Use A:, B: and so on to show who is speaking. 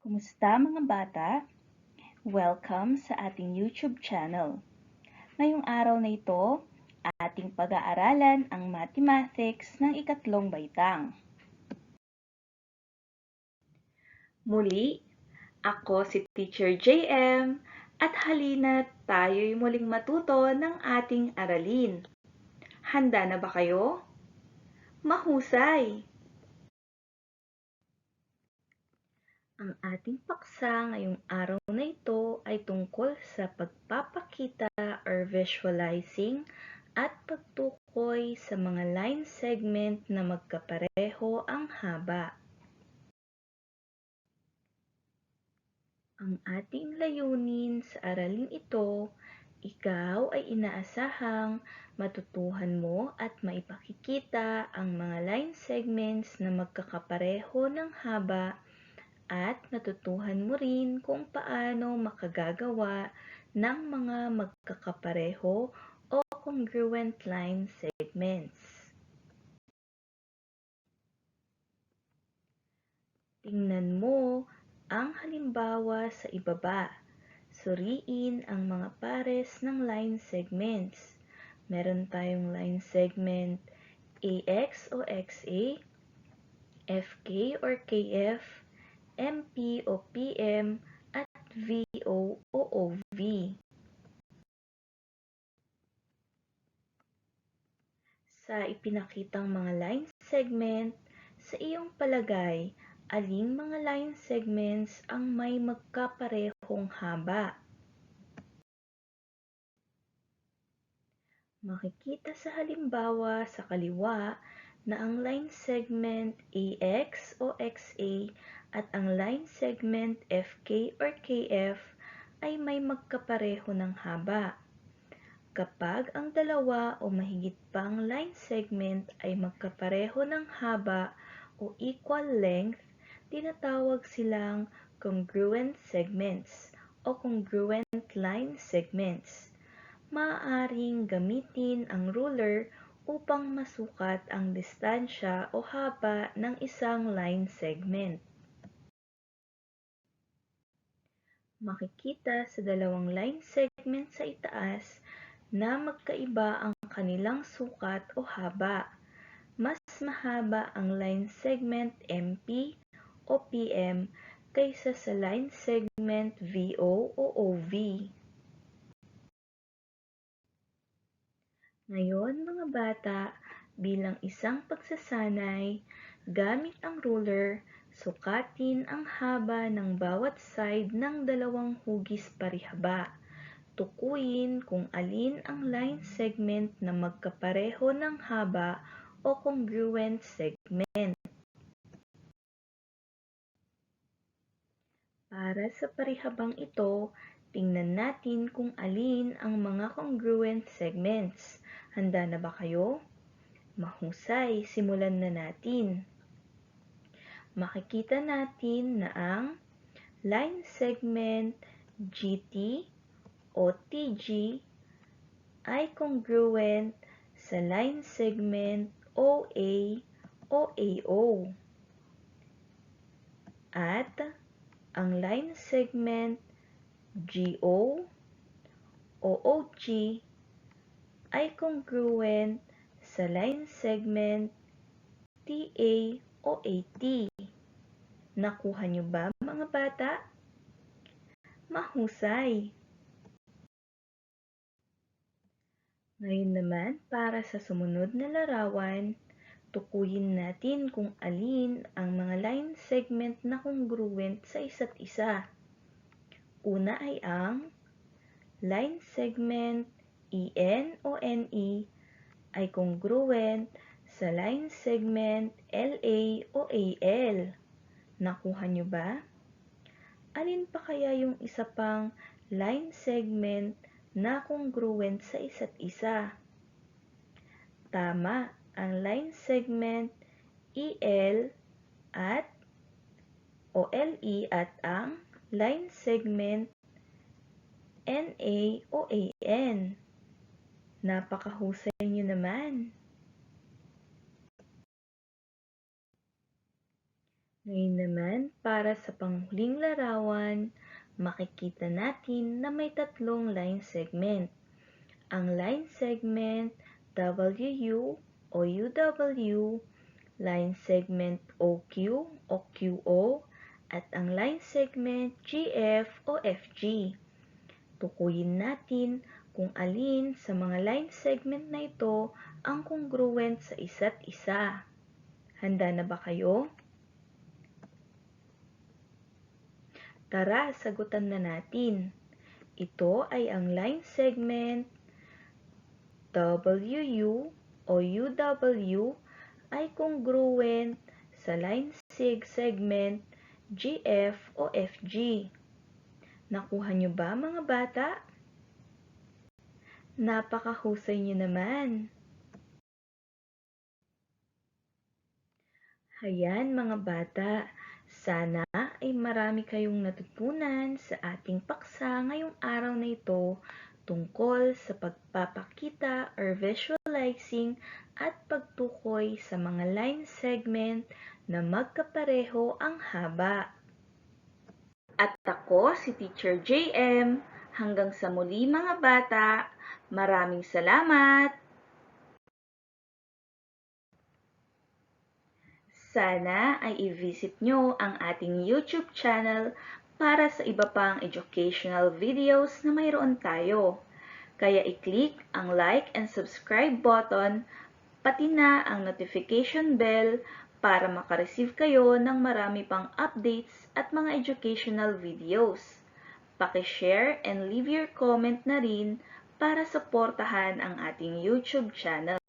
A: Kumusta mga bata? Welcome sa ating YouTube channel. Ngayong araw na ito, ating pag-aaralan ang mathematics ng ikatlong baitang. Muli, ako si Teacher JM at halina tayo'y muling matuto ng ating aralin. Handa na ba kayo? Mahusay! Ang ating paksa ngayong araw na ito ay tungkol sa pagpapakita or visualizing at pagtukoy sa mga line segment na magkapareho ang haba. Ang ating layunin sa aralin ito, ikaw ay inaasahang matutuhan mo at maipakikita ang mga line segments na magkakapareho ng haba at natutuhan mo rin kung paano makagagawa ng mga magkakapareho o congruent line segments. Tingnan mo ang halimbawa sa ibaba. Suriin ang mga pares ng line segments. Meron tayong line segment AX o XA, FK or KF, MP o PM, at VO o OV. Sa ipinakitang mga line segment, sa iyong palagay, aling mga line segments ang may magkaparehong haba? Makikita sa halimbawa sa kaliwa na ang line segment AX o XA at ang line segment FK or KF ay may magkapareho ng haba. Kapag ang dalawa o mahigit pang line segment ay magkapareho ng haba o equal length, tinatawag silang congruent segments o congruent line segments. Maaaring gamitin ang ruler upang masukat ang distansya o haba ng isang line segment. Makikita sa dalawang line segment sa itaas na magkaiba ang kanilang sukat o haba. Mas mahaba ang line segment MP o PM kaysa sa line segment VO o OV. Ngayon mga bata, bilang isang pagsasanay, gamit ang ruler, sukatin ang haba ng bawat side ng dalawang hugis parihaba. Tukuyin kung alin ang line segment na magkapareho ng haba o congruent segment. Para sa parihabang ito, tingnan natin kung alin ang mga congruent segments. Handa na ba kayo? Mahusay, simulan na natin. Makikita natin na ang line segment GT o TG ay congruent sa line segment OA o AO. At ang line segment GO o OG ay congruent sa line segment TA o AT. Nakuha niyo ba mga bata? Mahusay! Ngayon naman, para sa sumunod na larawan, tukuyin natin kung alin ang mga line segment na congruent sa isa't isa. Una ay ang line segment EN o NE ay congruent sa line segment LA o AL. Nakuha nyo ba? Alin pa kaya yung isa pang line segment na congruent sa isa't isa? Tama, ang line segment EL at o LE at ang line segment NA o AN. Napakahusay nyo naman. Ngayon naman, para sa panghuling larawan, makikita natin na may tatlong line segment. Ang line segment WU o UW, line segment OQ o QO, at ang line segment GF o FG. Tukuyin natin kung alin sa mga line segment na ito ang congruent sa isa't isa. Handa na ba kayo? Tara, sagutan na natin. Ito ay ang line segment WU o UW ay congruent sa line sig segment GF o FG. Nakuha nyo ba mga bata? Napakahusay nyo naman. Hayan mga bata, sana ay marami kayong natutunan sa ating paksa ngayong araw na ito tungkol sa pagpapakita or visualizing at pagtukoy sa mga line segment na magkapareho ang haba. At ako si Teacher JM. Hanggang sa muli mga bata, maraming salamat! Sana ay i-visit nyo ang ating YouTube channel para sa iba pang educational videos na mayroon tayo. Kaya i-click ang like and subscribe button, pati na ang notification bell para makareceive kayo ng marami pang updates at mga educational videos. Paki-share and leave your comment na rin para suportahan ang ating YouTube channel.